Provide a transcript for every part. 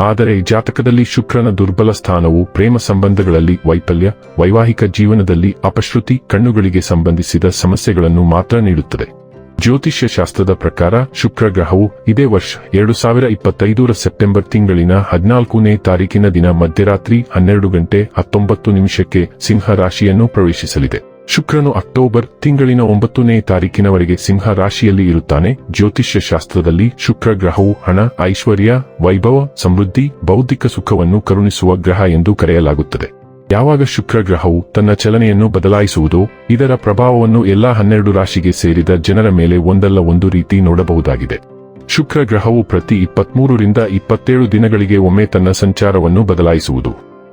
ಆದರೆ ಜಾತಕದಲ್ಲಿ ಶುಕ್ರನ ದುರ್ಬಲ ಸ್ಥಾನವು ಪ್ರೇಮ ಸಂಬಂಧಗಳಲ್ಲಿ ವೈಫಲ್ಯ, ವೈವಾಹಿಕ ಜೀವನದಲ್ಲಿ ಅಪಶ್ರುತಿ, ಕಣ್ಣುಗಳಿಗೆ ಸಂಬಂಧಿಸಿದ ಸಮಸ್ಯೆಗಳನ್ನು ಮಾತ್ರ ನೀಡುತ್ತದೆ. ಜ್ಯೋತಿಷ್ಯ ಶಾಸ್ತ್ರದ ಪ್ರಕಾರ ಶುಕ್ರ ಗ್ರಹವು ಇದೇ ವರ್ಷ ಎರಡು ಸಾವಿರ ಇಪ್ಪತ್ತೈದರ ಸೆಪ್ಟೆಂಬರ್ ತಿಂಗಳಿನ ಹದಿನಾಲ್ಕನೇ ತಾರೀಕಿನ ದಿನ ಮಧ್ಯರಾತ್ರಿ ಹನ್ನೆರಡು ಗಂಟೆ ಹತ್ತೊಂಬತ್ತು ನಿಮಿಷಕ್ಕೆ ಸಿಂಹ ರಾಶಿಯನ್ನು ಪ್ರವೇಶಿಸಲಿದೆ. ಶುಕ್ರನು ಅಕ್ಟೋಬರ್ ತಿಂಗಳಿನ ಒಂಬತ್ತನೇ ತಾರೀಕಿನವರೆಗೆ ಸಿಂಹ ರಾಶಿಯಲ್ಲಿ ಇರುತ್ತಾನೆ. ಜ್ಯೋತಿಷ್ಯ ಶಾಸ್ತ್ರದಲ್ಲಿ ಶುಕ್ರ ಗ್ರಹವು ಹಣ, ಐಶ್ವರ್ಯ, ವೈಭವ, ಸಮೃದ್ಧಿ, ಬೌದ್ಧಿಕ ಸುಖವನ್ನು ಕರುಣಿಸುವ ಗ್ರಹ ಎಂದು ಕರೆಯಲಾಗುತ್ತದೆ. ಯಾವಾಗ ಶುಕ್ರ ಗ್ರಹವು ತನ್ನ ಚಲನೆಯನ್ನು ಬದಲಾಯಿಸುವುದು, ಇದರ ಪ್ರಭಾವವನ್ನು ಎಲ್ಲಾ ಹನ್ನೆರಡು ರಾಶಿಗೆ ಸೇರಿದ ಜನರ ಮೇಲೆ ಒಂದಲ್ಲ ಒಂದು ರೀತಿ ನೋಡಬಹುದಾಗಿದೆ. ಶುಕ್ರ ಗ್ರಹವು ಪ್ರತಿ ಇಪ್ಪತ್ಮೂರರಿಂದ ಇಪ್ಪತ್ತೇಳು ದಿನಗಳಿಗೆ ಒಮ್ಮೆ ತನ್ನ ಸಂಚಾರವನ್ನು ಬದಲಾಯಿಸುವುದು.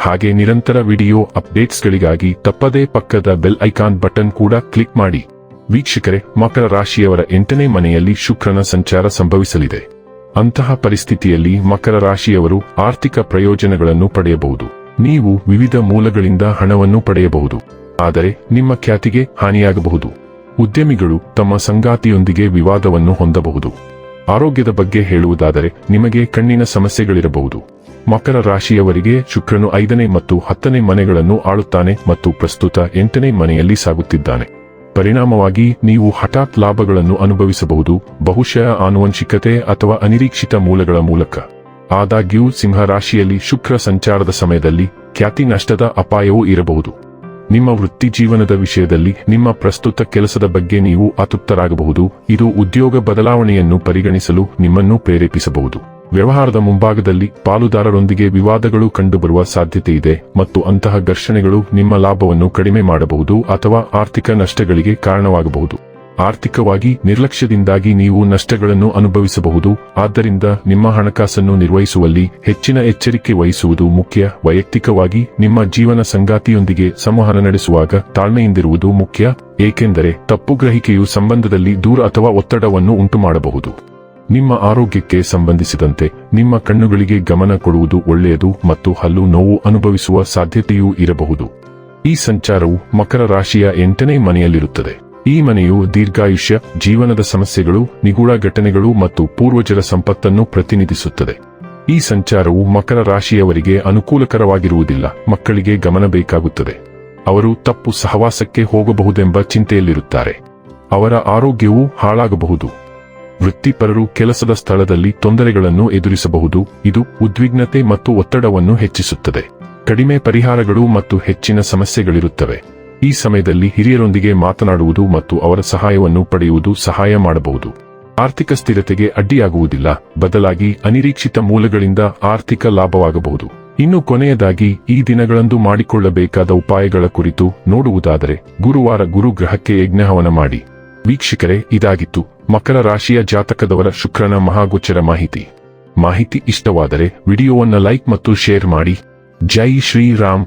ಹಾಗೆ ನಿರಂತರ ವಿಡಿಯೋ ಅಪ್ಡೇಟ್ಸ್ಗಳಿಗಾಗಿ ತಪ್ಪದೇ ಪಕ್ಕದ ಬೆಲ್ ಐಕಾನ್ ಬಟನ್ ಕೂಡ ಕ್ಲಿಕ್ ಮಾಡಿ. ವೀಕ್ಷಕರೇ, ಮಕರ ರಾಶಿಯವರ ಎಂಟನೇ ಮನೆಯಲ್ಲಿ ಶುಕ್ರನ ಸಂಚಾರ ಸಂಭವಿಸಲಿದೆ. ಅಂತಹ ಪರಿಸ್ಥಿತಿಯಲ್ಲಿ ಮಕರ ರಾಶಿಯವರು ಆರ್ಥಿಕ ಪ್ರಯೋಜನಗಳನ್ನು ಪಡೆಯಬಹುದು. ನೀವು ವಿವಿಧ ಮೂಲಗಳಿಂದ ಹಣವನ್ನು ಪಡೆಯಬಹುದು. ಆದರೆ, ನಿಮ್ಮ ಖ್ಯಾತಿಗೆ ಹಾನಿಯಾಗಬಹುದು. ಉದ್ಯಮಿಗಳು ತಮ್ಮ ಸಂಗಾತಿಯೊಂದಿಗೆ ವಿವಾದವನ್ನು ಹೊಂದಬಹುದು. ಆರೋಗ್ಯದ ಬಗ್ಗೆ ಹೇಳುವುದಾದರೆ ನಿಮಗೆ ಕಣ್ಣಿನ ಸಮಸ್ಯೆಗಳಿರಬಹುದು. ಮಕರ ರಾಶಿಯವರಿಗೆ ಶುಕ್ರನು ಐದನೇ ಮತ್ತು ಹತ್ತನೇ ಮನೆಗಳನ್ನು ಆಳುತ್ತಾನೆ ಮತ್ತು ಪ್ರಸ್ತುತ ಎಂಟನೇ ಮನೆಯಲ್ಲಿ ಸಾಗುತ್ತಿದ್ದಾನೆ. ಪರಿಣಾಮವಾಗಿ ನೀವು ಹಠಾತ್ ಲಾಭಗಳನ್ನು ಅನುಭವಿಸಬಹುದು, ಬಹುಶಃ ಆನುವಂಶಿಕತೆ ಅಥವಾ ಅನಿರೀಕ್ಷಿತ ಮೂಲಗಳ ಮೂಲಕ. ಆದಾಗ್ಯೂ ಸಿಂಹ ರಾಶಿಯಲ್ಲಿ ಶುಕ್ರ ಸಂಚಾರದ ಸಮಯದಲ್ಲಿ ಖ್ಯಾತಿ ನಷ್ಟದ ಅಪಾಯವೂ ಇರಬಹುದು. ನಿಮ್ಮ ವೃತ್ತಿ ಜೀವನದ ವಿಷಯದಲ್ಲಿ ನಿಮ್ಮ ಪ್ರಸ್ತುತ ಕೆಲಸದ ಬಗ್ಗೆ ನೀವು ಅತೃಪ್ತರಾಗಬಹುದು. ಇದು ಉದ್ಯೋಗ ಬದಲಾವಣೆಯನ್ನು ಪರಿಗಣಿಸಲು ನಿಮ್ಮನ್ನು ಪ್ರೇರೇಪಿಸಬಹುದು. ವ್ಯವಹಾರದ ಮುಂಭಾಗದಲ್ಲಿ ಪಾಲುದಾರರೊಂದಿಗೆ ವಿವಾದಗಳು ಕಂಡುಬರುವ ಸಾಧ್ಯತೆ ಇದೆ ಮತ್ತು ಅಂತಹ ಘರ್ಷಣೆಗಳು ನಿಮ್ಮ ಲಾಭವನ್ನು ಕಡಿಮೆ ಮಾಡಬಹುದು ಅಥವಾ ಆರ್ಥಿಕ ನಷ್ಟಗಳಿಗೆ ಕಾರಣವಾಗಬಹುದು. ಆರ್ಥಿಕವಾಗಿ ನಿರ್ಲಕ್ಷ್ಯದಿಂದಾಗಿ ನೀವು ನಷ್ಟಗಳನ್ನು ಅನುಭವಿಸಬಹುದು. ಆದ್ದರಿಂದ ನಿಮ್ಮ ಹಣಕಾಸನ್ನು ನಿರ್ವಹಿಸುವಲ್ಲಿ ಹೆಚ್ಚಿನ ಎಚ್ಚರಿಕೆ ವಹಿಸುವುದು ಮುಖ್ಯ. ವೈಯಕ್ತಿಕವಾಗಿ ನಿಮ್ಮ ಜೀವನ ಸಂಗಾತಿಯೊಂದಿಗೆ ಸಂವಹನ ನಡೆಸುವಾಗ ತಾಳ್ಮೆಯಿಂದಿರುವುದು ಮುಖ್ಯ. ಏಕೆಂದರೆ ತಪ್ಪು ಗ್ರಹಿಕೆಯು ಸಂಬಂಧದಲ್ಲಿ ದೂರ ಅಥವಾ ಒತ್ತಡವನ್ನು ಉಂಟುಮಾಡಬಹುದು. ನಿಮ್ಮ ಆರೋಗ್ಯಕ್ಕೆ ಸಂಬಂಧಿಸಿದಂತೆ ನಿಮ್ಮ ಕಣ್ಣುಗಳಿಗೆ ಗಮನ ಕೊಡುವುದು ಒಳ್ಳೆಯದು ಮತ್ತು ಹಲ್ಲು ನೋವು ಅನುಭವಿಸುವ ಸಾಧ್ಯತೆಯೂ ಇರಬಹುದು. ಈ ಸಂಚಾರವು ಮಕರ ರಾಶಿಯ ಎಂಟನೇ ಮನೆಯಲ್ಲಿರುತ್ತದೆ. ಈ ಮನೆಯು ದೀರ್ಘಾಯುಷ್ಯ, ಜೀವನದ ಸಮಸ್ಯೆಗಳು, ನಿಗೂಢ ಘಟನೆಗಳು ಮತ್ತು ಪೂರ್ವಜರ ಸಂಪತ್ತನ್ನು ಪ್ರತಿನಿಧಿಸುತ್ತದೆ. ಈ ಸಂಚಾರವು ಮಕರ ರಾಶಿಯವರಿಗೆ ಅನುಕೂಲಕರವಾಗಿರುವುದಿಲ್ಲ, ಮಕ್ಕಳಿಗೆ ಗಮನ ಬೇಕಾಗುತ್ತದೆ. ಅವರು ತಪ್ಪು ಸಹವಾಸಕ್ಕೆ ಹೋಗಬಹುದೆಂಬ ಚಿಂತೆಯಲ್ಲಿರುತ್ತಾರೆ. ಅವರ ಆರೋಗ್ಯವು ಹಾಳಾಗಬಹುದು. ವೃತ್ತಿಪರರು ಕೆಲಸದ ಸ್ಥಳದಲ್ಲಿ ತೊಂದರೆಗಳನ್ನು ಎದುರಿಸಬಹುದು, ಇದು ಉದ್ವಿಗ್ನತೆ ಮತ್ತು ಒತ್ತಡವನ್ನು ಹೆಚ್ಚಿಸುತ್ತದೆ. ಕಡಿಮೆ ಪರಿಹಾರಗಳು ಮತ್ತು ಹೆಚ್ಚಿನ ಸಮಸ್ಯೆಗಳಿರುತ್ತವೆ. ಈ ಸಮಯದಲ್ಲಿ ಹಿರಿಯರೊಂದಿಗೆ ಮಾತನಾಡುವುದು ಮತ್ತು ಅವರ ಸಹಾಯವನ್ನು ಪಡೆಯುವುದು ಸಹಾಯ ಮಾಡಬಹುದು. ಆರ್ಥಿಕ ಸ್ಥಿರತೆಗೆ ಅಡ್ಡಿಯಾಗುವುದಿಲ್ಲ, ಬದಲಾಗಿ ಅನಿರೀಕ್ಷಿತ ಮೂಲಗಳಿಂದ ಆರ್ಥಿಕ ಲಾಭವಾಗಬಹುದು. ಇನ್ನು ಕೊನೆಯದಾಗಿ, ಈ ದಿನಗಳಂದು ಮಾಡಿಕೊಳ್ಳಬೇಕಾದ ಉಪಾಯಗಳ ಕುರಿತು ನೋಡುವುದಾದರೆ, ಗುರುವಾರ ಗುರು ಗ್ರಹಕ್ಕೆ ಯಜ್ಞಹವನ ಮಾಡಿ. ವೀಕ್ಷಕರೇ, ಇದಾಗಿತ್ತು. ಮಕರ ರಾಶಿಯ ಜಾತಕದವರ ಶುಕ್ರನ ಮಹಾಗೋಚರ ಮಾಹಿತಿ. ಮಾಹಿತಿ ಇಷ್ಟವಾದರೆ, ವಿಡಿಯೋವನ್ನು ಲೈಕ್ ಮತ್ತು ಶೇರ್ ಮಾಡಿ. ಜೈ ಶ್ರೀರಾಮ್.